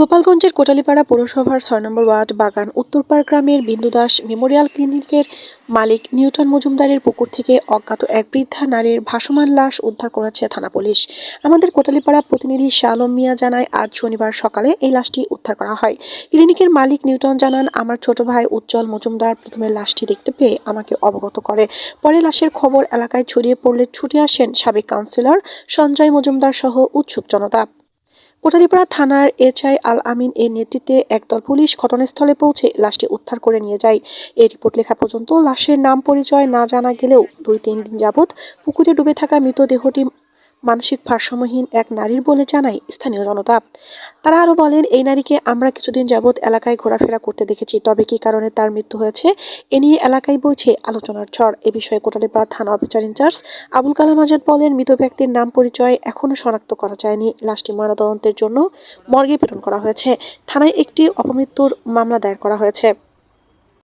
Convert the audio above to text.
গোপালগঞ্জের কোটালীপাড়া পৌরসভার ছয় নম্বর ওয়ার্ড বাগান উত্তরপাড় গ্রামের বিন্দু দাস মেমোরিয়াল ক্লিনিকের মালিক নিউটন মজুমদারের পুকুর থেকে অজ্ঞাত এক বৃদ্ধা নারীর ভাসমান লাশ উদ্ধার করেছে থানা পুলিশ। আমাদের কোটালীপাড়া প্রতিনিধি শালম মিয়া জানায়, আজ শনিবার সকালে এই লাশটি উদ্ধার করা হয়। ক্লিনিকের মালিক নিউটন জানান, আমার ছোট ভাই উজ্জ্বল মজুমদার প্রথমে লাশটি দেখতে পেয়ে আমাকে অবগত করে। পরে লাশের খবর এলাকায় ছড়িয়ে পড়লে ছুটে আসেন সাবেক কাউন্সিলর সঞ্জয় মজুমদার সহ উৎসুক জনতা। কোটালীপাড়া থানার এচআই আল আমিন এর নেতৃত্বে একদল পুলিশ ঘটনাস্থলে পৌঁছে লাশটি উদ্ধার করে নিয়ে যায়। এই রিপোর্ট লেখা পর্যন্ত লাশের নাম পরিচয় না জানা গেলেও দুই তিন দিন যাবৎ পুকুরে ডুবে থাকা মৃতদেহটি মানসিক ভারসাম্যহীন এক নারীর বলে জানায় স্থানীয় জনতা। তারা আরও বলেন, এই নারীকে আমরা কিছুদিন যাবৎ এলাকায় ঘোরাফেরা করতে দেখেছি, তবে কী কারণে তার মৃত্যু হয়েছে এ নিয়ে এলাকায় বইছে আলোচনার ঝড়। এ বিষয়ে কোটালীপাড়া থানা officer in charge Abul Kalam Azad বলেন, মৃত ব্যক্তির নাম পরিচয় এখনও শনাক্ত করা যায়নি। লাশটি ময়নাতদন্তের জন্য মর্গে প্রেরণ করা হয়েছে। থানায় একটি অপমৃত্যুর মামলা দায়ের করা হয়েছে।